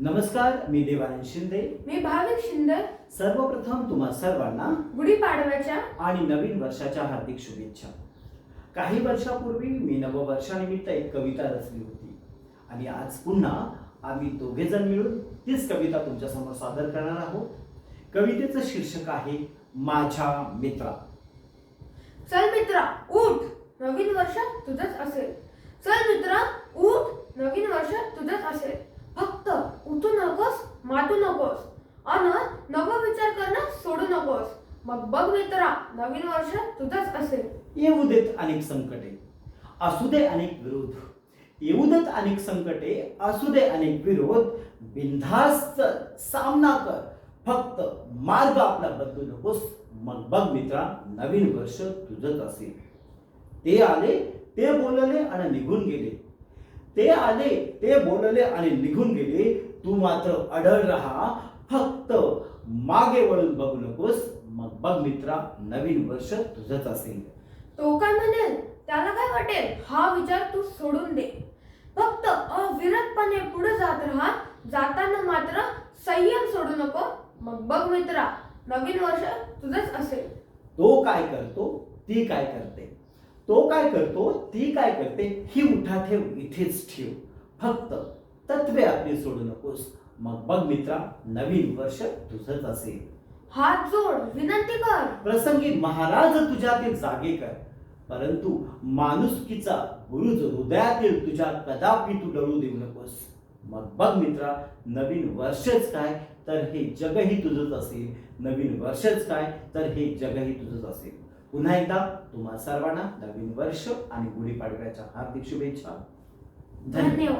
नमस्कार मी देवानंद शिंदे. मी भाविक शिंदे. सर्वप्रथम तुम्हा सर्वांना गुढीपाडव्याच्या आणि नवीन वर्षाच्या हार्दिक शुभेच्छा. काही वर्षापूर्वी मी नववर्षानिमित्त एक कविता रचली होती. आणि आज पुन्हा आम्ही दोघे जण मिळून तीच कविता तुमच्यासमोर सादर करणार आहोत. कवितेचं शीर्षक आहे माझ्या मित्रा. चल मित्रा उठ. नवीन वर्ष तुझंच असेल. चल मित्रा उठ नवीन वर्ष तुझंच असेल फक्त उठू नकोस मातू नकोस अन नको विचार करणं सोडू नकोस. मग बघ मित्रा नवीन वर्ष तुझंच असेल. येऊ देत अनेक संकटे असू दे अनेक विरोध. येऊ देत अनेक संकटे असू दे अनेक विरोध. बिनधास्त सामना कर. फक्त मार्ग आपला बदलू नकोस. मग बघ मित्रा नवीन वर्ष तुझंच असेल. ते आले ते बोलले आणि निघून गेले. ते आले ते बोलले आणि निघून गेले. तू मात्र अडळ राहा. फक्त मागे वळून बघू नकोस. मग बघ मित्रा नवीन वर्ष तुझंच असेल. तो काय म्हणेल? त्याला काय वाटेल? हा विचार तू सोडून दे. फक्त अविरतपणे पुढे जात राहा. जाताना मात्र संयम सोडू नको. मग बघ मित्रा नवीन वर्ष तुझंच असेल. तो काय करतो? ती काय करते? तो काय करतो? ती काय करते? ही उठा ठेव इथेच ठेव. फक्त तत्वे आपली सोडू नकोस. मग बघ मित्रा नवीन वर्ष तुझंच असेल. हात जोड विनंती कर. प्रसंगी महाराज तुझ्यातील जागे कर. परंतु माणुसकीचा बुरुज हृदयातील तुझ्या कदापि तू डळू देऊ नकोस. मग बघ मित्रा नवीन वर्षच काय तर हे जगही तुझंच असेल. नवीन वर्षच काय तर हे जगही तुझंच असेल. पुन्हा एकदा तुम्हा सर्वांना नवीन वर्ष आणि गुढीपाडव्याच्या हार्दिक शुभेच्छा. धन्यवाद.